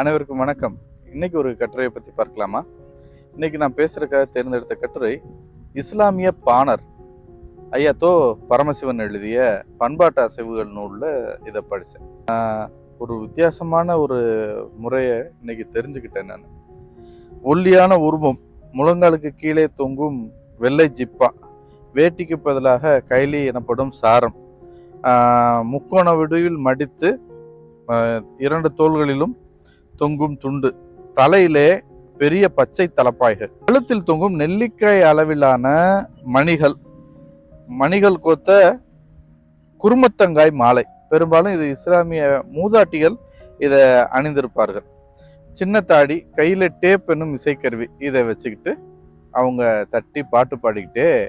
அனைவருக்கும் வணக்கம். இன்னைக்கு ஒரு கட்டுரையை பற்றி பார்க்கலாமா? இன்னைக்கு நான் பேசுறதுக்காக தேர்ந்தெடுத்த கட்டுரை இஸ்லாமிய பாணர். ஐயா தோ பரமசிவன் எழுதிய பண்பாட்டு அசைவுகள் நூலில் இதை படித்தேன் ஒரு வித்தியாசமான ஒரு முறையை இன்னைக்கு தெரிஞ்சுக்கிட்டேன் நான். ஒல்லியான உருவம் முழங்காலுக்கு கீழே தொங்கும் வெள்ளை ஜிப்பா வேட்டிக்கு பதிலாக கைலி எனப்படும் சாரம். முக்கோண விடுவில் மடித்து இரண்டு தோள்களிலும் தொங்கும் துண்டு. தலையிலே பெரிய பச்சை தலப்பாய்கள். கழுத்தில் தொங்கும் நெல்லிக்காய் அளவிலான மணிகள். மணிகள் கோத்த குருமத்தங்காய் மாலை. பெரும்பாலும் இது இஸ்லாமிய மூதாட்டிகள் இதை அணிந்திருப்பார்கள். சின்ன தாடி கையில் டேப் என்னும் இசைக்கருவி. இதை வச்சுக்கிட்டு அவங்க தட்டி பாட்டு பாடிக்கிட்டே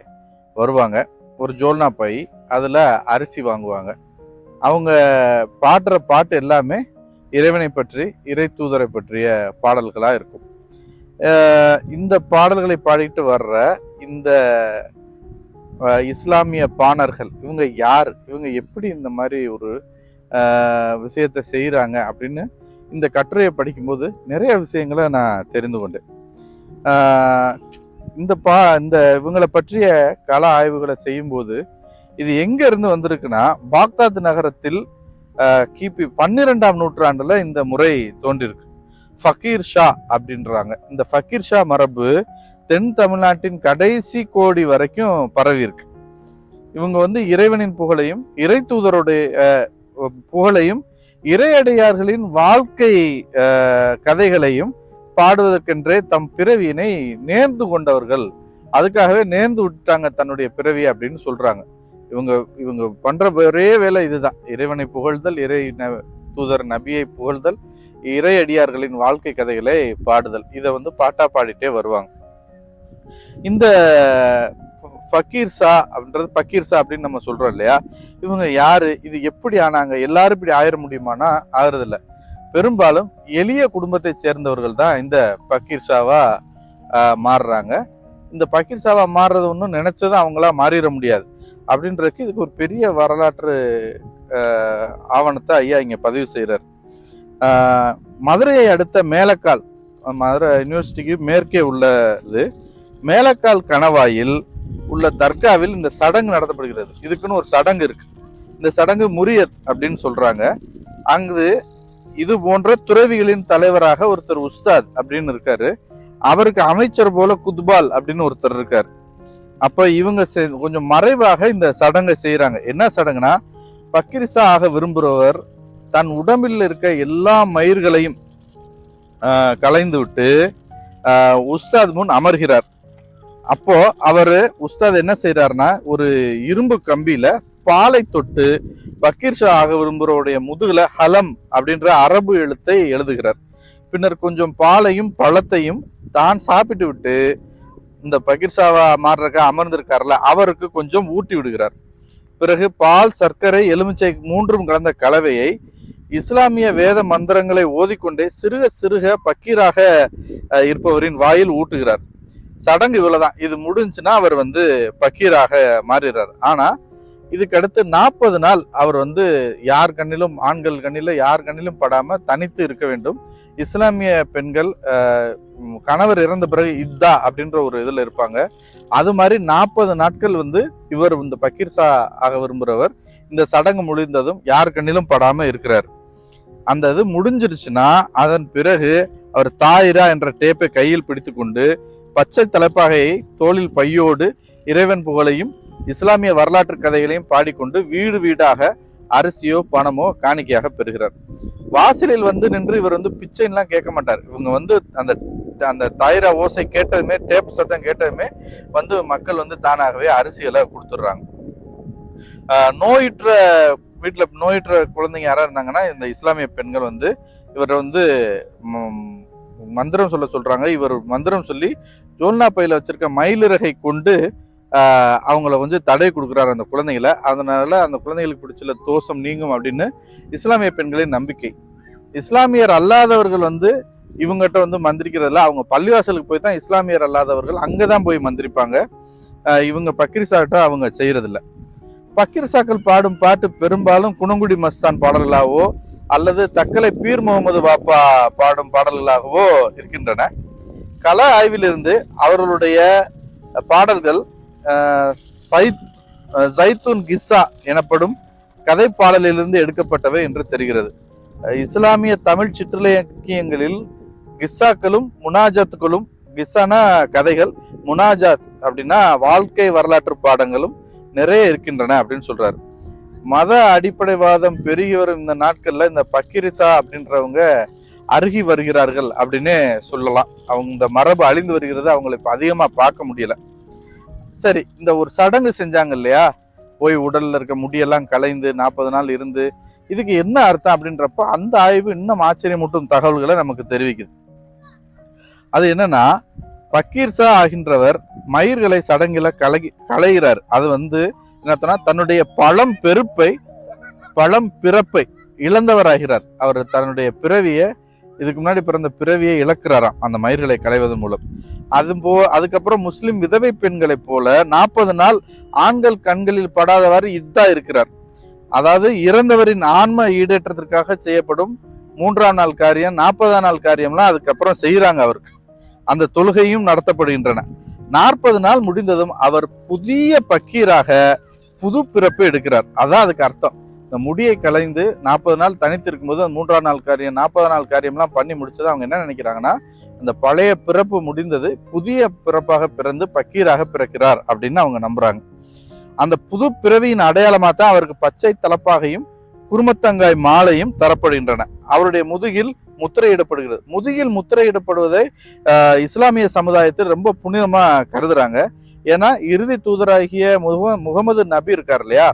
வருவாங்க. ஒரு ஜோல்னா பை அதில் அரிசி வாங்குவாங்க. அவங்க பாடுற பாட்டு எல்லாமே இறைவனை பற்றி இறை தூதரை பற்றிய பாடல்களாக இருக்கும். இந்த பாடல்களை பாடிட்டு வர்ற இந்த இஸ்லாமிய பாணர்கள் இவங்க யார்? இவங்க எப்படி இந்த மாதிரி ஒரு விஷயத்தை செய்கிறாங்க அப்படின்னு இந்த கட்டுரையை படிக்கும்போது நிறைய விஷயங்களை நான் தெரிந்து கொண்டேன். இந்த பா இந்த இவங்களை பற்றிய கல ஆய்வுகளை செய்யும்போது இது எங்கே இருந்து வந்திருக்குன்னா பாக்தாத் நகரத்தில் கிபி பன்னிரெண்டாம் நூற்றாண்டுல இந்த முறை தோன்றிருக்கு. ஃபக்கீர் ஷா அப்படின்றாங்க. இந்த ஃபக்கீர் ஷா மரபு தென் தமிழ்நாட்டின் கடைசி கோடி வரைக்கும் பரவி இருக்கு. இவங்க வந்து இறைவனின் புகழையும் இறை தூதருடைய புகழையும் இறையடையார்களின் வாழ்க்கை கதைகளையும் பாடுவதற்கென்றே தம் பிறவியினை நேர்ந்து கொண்டவர்கள். அதுக்காகவே நேர்ந்து விட்டாங்க தன்னுடைய பிறவி அப்படின்னு சொல்றாங்க. இவங்க இவங்க பண்ற ஒரே வேலை இதுதான். இறைவனை புகழ்தல் இறை ந- தூதர் நபியை புகழ்தல் இறை அடியார்களின் வாழ்க்கை கதைகளை பாடுதல். இதை வந்து பாட்டா பாடிட்டே வருவாங்க. இந்த ஃபக்கீர் சா அப்படின்றது பக்கீர் சா அப்படின்னு நம்ம சொல்றோம் இல்லையா? இவங்க யாரு? இது எப்படி ஆனாங்க? எல்லாரும் இப்படி ஆயிர முடியுமானா? ஆகுறதில்ல. பெரும்பாலும் எளிய குடும்பத்தை சேர்ந்தவர்கள் தான் இந்த பக்கீர் ஷாவா மாறுறாங்க. இந்த பக்கீர் ஷாவா மாறுறது ஒன்றும் நினைச்சதும் அவங்களா மாறிட முடியாது. அப்படின்றதுக்கு இதுக்கு ஒரு பெரிய வரலாற்று ஆவணத்தை ஐயா இங்கே பதிவு செய்கிறார் மதுரையை அடுத்த மேலக்கால் மதுரை யூனிவர்சிட்டிக்கு மேற்கே உள்ளது மேலக்கால் கணவாயில் உள்ள தர்காவில் இந்த சடங்கு நடத்தப்படுகிறது. இதுக்குன்னு ஒரு சடங்கு இருக்கு. இந்த சடங்கு முரியத் அப்படின்னு சொல்றாங்க. அங்கு இது போன்ற துறவிகளின் தலைவராக ஒருத்தர் உஸ்தாத் அப்படின்னு இருக்காரு. அவருக்கு அமைச்சர் போல குத்பால் அப்படின்னு ஒருத்தர் இருக்கார். அப்போ இவங்க செ- கொஞ்சம் மறைவாக இந்த சடங்கை செய்கிறாங்க என்ன சடங்குனா பக்கிரிசா ஆக விரும்புகிறவர் தன் உடம்பில் இருக்க எல்லா மயிர்களையும் கலைந்து விட்டு உஸ்தாத் முன் அமர்கிறார். அப்போ அவர் உஸ்தாத் என்ன செய்யறாருன்னா ஒரு இரும்பு கம்பியில பாலை தொட்டு பக்கீர் ஷா ஆக விரும்புகிறவருடைய முதுகுல ஹலம் அப்படின்ற அரபு எழுத்தை எழுதுகிறார். பின்னர் கொஞ்சம் பாலையும் பழத்தையும் தான் சாப்பிட்டு விட்டு இந்த பகிர்சாவா மாறுறக்க அமர்ந்திருக்காருல அவருக்கு கொஞ்சம் ஊட்டி விடுகிறார். பிறகு பால் சர்க்கரை எலுமிச்சை மூன்றும் கலந்த கலவையை இஸ்லாமிய வேத மந்திரங்களை ஓதிக்கொண்டே சிறுக சிறுக பக்கீராக இருப்பவரின் வாயில் ஊட்டுகிறார். சடங்கு இவ்வளவுதான். இது முடிஞ்சுன்னா அவர் வந்து பக்கீராக மாறுகிறார். ஆனா இதுக்கு அடுத்து நாற்பது நாள் அவர் வந்து யார் கண்ணிலும் ஆண்கள் கண்ணில யார் கண்ணிலும் படாம தனித்து இருக்க வேண்டும். இஸ்லாமிய பெண்கள் கணவர் இறந்த பிறகு இத்தா அப்படின்ற ஒரு இதில் இருப்பாங்க. அது மாதிரி நாற்பது நாட்கள் வந்து இவர் இந்த பக்கீர்சா ஆக விரும்புகிறவர் இந்த சடங்கு முடிந்ததும் யார் கண்ணிலும் படாமல் இருக்கிறார். அந்த இது முடிஞ்சிருச்சுன்னா அதன் பிறகு அவர் தாயிரா என்ற டேப்பை கையில் பிடித்துக்கொண்டு பச்சை தலைப்பாகையை தோளில் பையோடு இறைவன் புகழையும் இஸ்லாமிய வரலாற்று கதைகளையும் பாடிக்கொண்டு வீடு வீடாக அரிசியோ பணமோ காணிக்கையாக பெறுகிறார். வாசலில் வந்து நின்று இவர் வந்து பிச்சைன்லாம் கேட்க மாட்டார். இவங்க வந்து அந்த அந்த தாயிரா ஓசை கேட்டதுமே டேப் சத்தம் கேட்டதுமே வந்து மக்கள் வந்து தானாகவே அரிசிகளை கொடுத்துட்றாங்க. நோயுற்ற வீட்டில் நோயுற்ற குழந்தைங்க யாராக இருந்தாங்கன்னா இந்த இஸ்லாமிய பெண்கள் வந்து இவரை வந்து மந்திரம் சொல்ல சொல்கிறாங்க இவர் மந்திரம் சொல்லி ஜோல்னா பையில் வச்சிருக்க மயிலிறகை கொண்டு அவங்கள வந்து தடை கொடுக்குறாரு அந்த குழந்தைகளை. அதனால அந்த குழந்தைகளுக்கு பிடிச்சல தோஷம் நீங்கும் அப்படின்னு இஸ்லாமிய பெண்களின் நம்பிக்கை. இஸ்லாமியர் அல்லாதவர்கள் வந்து இவங்ககிட்ட வந்து மந்திரிக்கிறதில்ல அவங்க பள்ளிவாசலுக்கு போய் தான் இஸ்லாமியர் அல்லாதவர்கள் அங்கே தான் போய் மந்திரிப்பாங்க. இவங்க பக்ரிசாட்ட அவங்க செய்கிறதில்ல பக்கிர்சாக்கள் பாடும் பாட்டு பெரும்பாலும் குணங்குடி மஸ்தான் பாடல்களாகவோ அல்லது தக்கலை பீர் முகமது பாப்பா பாடும் பாடல்களாகவோ இருக்கின்றன. கல ஆய்விலிருந்து அவர்களுடைய பாடல்கள் சைத் ஜைத்துன் கிஸ்ஸா எனப்படும் கதை பாடலிலிருந்து எடுக்கப்பட்டவை என்று தெரிகிறது. இஸ்லாமிய தமிழ் சிற்றிலக்கியங்களில் கிஸ்ஸாக்களும் முனாஜாத்துகளும் கிஸ்ஸானா கதைகள் முனாஜாத் அப்படின்னா வாழ்க்கை வரலாற்று பாடங்களும் நிறைய இருக்கின்றன அப்படின்னு சொல்றாரு. மத அடிப்படைவாதம் பெருகி வரும் இந்த நாட்கள்ல இந்த பக்கிரிசா அப்படின்றவங்க அருகி வருகிறார்கள் அப்படின்னு சொல்லலாம். அவங்க இந்த மரபு அழிந்து வருகிறது அவங்களை இப்போ அதிகமாக பார்க்க முடியலை. சரி இந்த ஒரு சடங்கு செஞ்சாங்க இல்லையா? போய் உடல்ல இருக்க முடியெல்லாம் கலைந்து நாற்பது நாள் இருந்து இதுக்கு என்ன அர்த்தம் அப்படின்றப்ப அந்த ஆய்வு இன்னும் ஆச்சரியமூட்டும் தகவல்களை நமக்கு தெரிவிக்குது. அது என்னன்னா பக்கீர்சா ஆகின்றவர் மயிர்களை சடங்கில கலகி களைகிறார். அது வந்து என்னத்தனா தன்னுடைய பழம் பெருப்பை பழம் பிறப்பை இழந்தவராகிறார். அவர் தன்னுடைய பிறவியை இதுக்கு முன்னாடி பிறந்த பிறவியை இழக்கிறாராம் அந்த மயிர்களை களைவதன் மூலம். அது போ அதுக்கப்புறம் முஸ்லிம் விதவை பெண்களைப் போல நாற்பது நாள் ஆண்கள் கண்களில் படாதவாறு இதா இருக்கிறார். அதாவது இறந்தவரின் ஆன்ம ஈடேற்றத்திற்காக செய்யப்படும் மூன்றாம் நாள் காரியம் நாற்பதாம் நாள் காரியம்லாம் அதுக்கப்புறம் செய்கிறாங்க அவருக்கு. அந்த தொழுகையும் நடத்தப்படுகின்றன. நாற்பது நாள் முடிந்ததும் அவர் புதிய பக்கீராக புது பிறப்பு எடுக்கிறார். அதான் அதுக்கு அர்த்தம். இந்த முடியை கலைந்து நாற்பது நாள் தனித்து இருக்கும்போது அந்த மூன்றாம் நாள் காரியம் நாற்பது நாள் காரியம்லாம் பண்ணி முடிச்சது அவங்க என்ன நினைக்கிறாங்கன்னா அந்த பழைய பிறப்பு முடிந்தது புதிய பிறப்பாக பிறந்து பக்கீராக பிறக்கிறார் அப்படின்னு அவங்க நம்புறாங்க. அந்த புது பிறவியின் அடையாளமாக தான் அவருக்கு பச்சை தலப்பாகையும் குருமத்தங்காய் மாலையும் தரப்படுகின்றன. அவருடைய முதுகில் முத்திரையிடப்படுகிறது. முதுகில் முத்திரையிடப்படுவதை இஸ்லாமிய சமுதாயத்தில் ரொம்ப புனிதமாக கருதுறாங்க. ஏன்னா இறுதி தூதராகிய முக முகமது நபி இருக்கார் இல்லையா?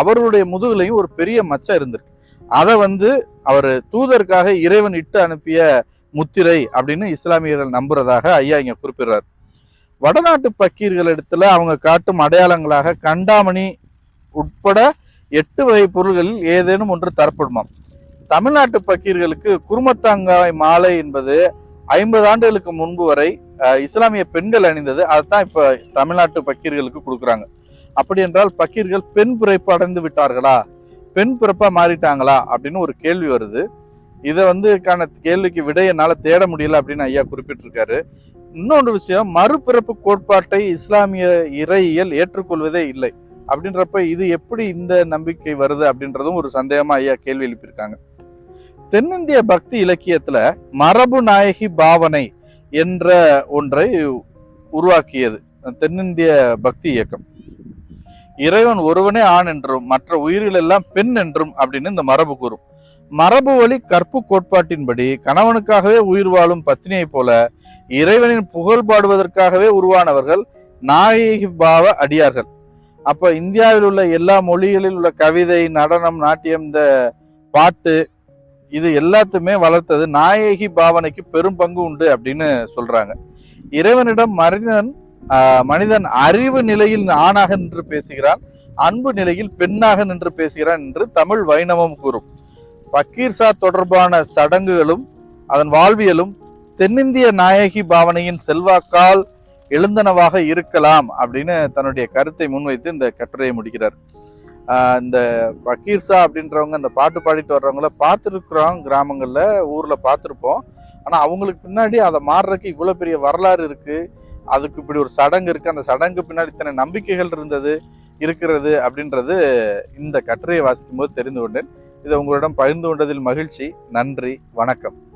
அவருடைய முதுகுலையும் ஒரு பெரிய மச்சம் இருந்திருக்கு. அதை வந்து அவர் தூதருக்காக இறைவன் இட்டு அனுப்பிய முத்திரை அப்படின்னு இஸ்லாமியர்கள் நம்புறதாக ஐயா இங்க குறிப்பிடுறார். வடநாட்டு பக்கீர்கள் இடத்துல அவங்க காட்டும் அடையாளங்களாக கண்டாமணி உட்பட எட்டு வகை பொருள்களில் ஏதேனும் ஒன்று தரப்படுமாம். தமிழ்நாட்டு பக்கீர்களுக்கு குருமத்தாங்காய் மாலை என்பது ஐம்பது ஆண்டுகளுக்கு முன்பு வரை இஸ்லாமிய பெண்கள் அணிந்தது. அதுதான் இப்ப தமிழ்நாட்டு பக்கீர்களுக்கு கொடுக்குறாங்க. அப்படி என்றால் பக்கீர்கள் பெண் பிறப்பு அடைந்து விட்டார்களா? பெண் பிறப்பா மாறிட்டாங்களா? அப்படின்னு ஒரு கேள்வி வருது. இதை வந்து கேள்விக்கு விடை என்னால் தேட முடியல அப்படின்னு ஐயா குறிப்பிட்டிருக்காரு. இன்னொன்று விஷயம் மறுபிறப்பு கோட்பாட்டை இஸ்லாமிய இறையியல் ஏற்றுக்கொள்வதே இல்லை. அப்படின்றப்ப இது எப்படி இந்த நம்பிக்கை வருது அப்படின்றதும் ஒரு சந்தேகமா ஐயா கேள்வி எழுப்பியிருக்காங்க. தென்னிந்திய பக்தி இலக்கியத்துல மரபு நாயகி பாவனை என்ற ஒன்றை உருவாக்கியது தென்னிந்திய பக்தி இயக்கம். இறைவன் ஒருவனே ஆண் என்றும் மற்ற உயிர்கள் எல்லாம் பெண் என்றும் அப்படின்னு இந்த மரபு கூறும். மரபு வழி கற்பு கோட்பாட்டின்படி கணவனுக்காகவே உயிர் வாழும் பத்தினியைப் போல இறைவனின் புகழ் பாடுவதற்காகவே உருவானவர்கள் நாயகி பாவ அடியார்கள். அப்ப இந்தியாவில் உள்ள எல்லா மொழிகளில் உள்ள கவிதை நடனம் நாட்டியம் இந்த பாட்டு இது எல்லாத்தையுமே வளர்த்தது நாயகி பாவனைக்கு பெரும் பங்கு உண்டு அப்படின்னு சொல்றாங்க. இறைவனிடம் மனிதன் மனிதன் அறிவு நிலையில் ஆணாக நின்று பேசுகிறான் அன்பு நிலையில் பெண்ணாக நின்று பேசுகிறான் என்று தமிழ் வைணவம் கூறும். பக்கீர்சா தொடர்பான சடங்குகளும் அதன் வாழ்வியலும் தென்னிந்திய நாயகி பாவனையின் செல்வாக்கால் எழுந்தனவாக இருக்கலாம் அப்படின்னு தன்னுடைய கருத்தை முன்வைத்து இந்த கட்டுரையை முடிக்கிறார். இந்த பக்கீர்சா அப்படின்றவங்க இந்த பாட்டு பாடிட்டு வர்றவங்கள பார்த்துருக்குறோம் கிராமங்களில் ஊரில் பார்த்துருப்போம். ஆனால் அவங்களுக்கு பின்னாடி அதை மாறுறதுக்கு இவ்வளோ பெரிய வரலாறு இருக்குது அதுக்கு இப்படி ஒரு சடங்கு இருக்குது அந்த சடங்கு பின்னாடி இத்தனை நம்பிக்கைகள் இருந்தது இருக்கிறது அப்படின்றது இந்த கட்டுரையை வாசிக்கும் போது தெரிந்து கொண்டேன். இதை உங்களிடம் பகிர்ந்து கொண்டதில் மகிழ்ச்சி. நன்றி. வணக்கம்.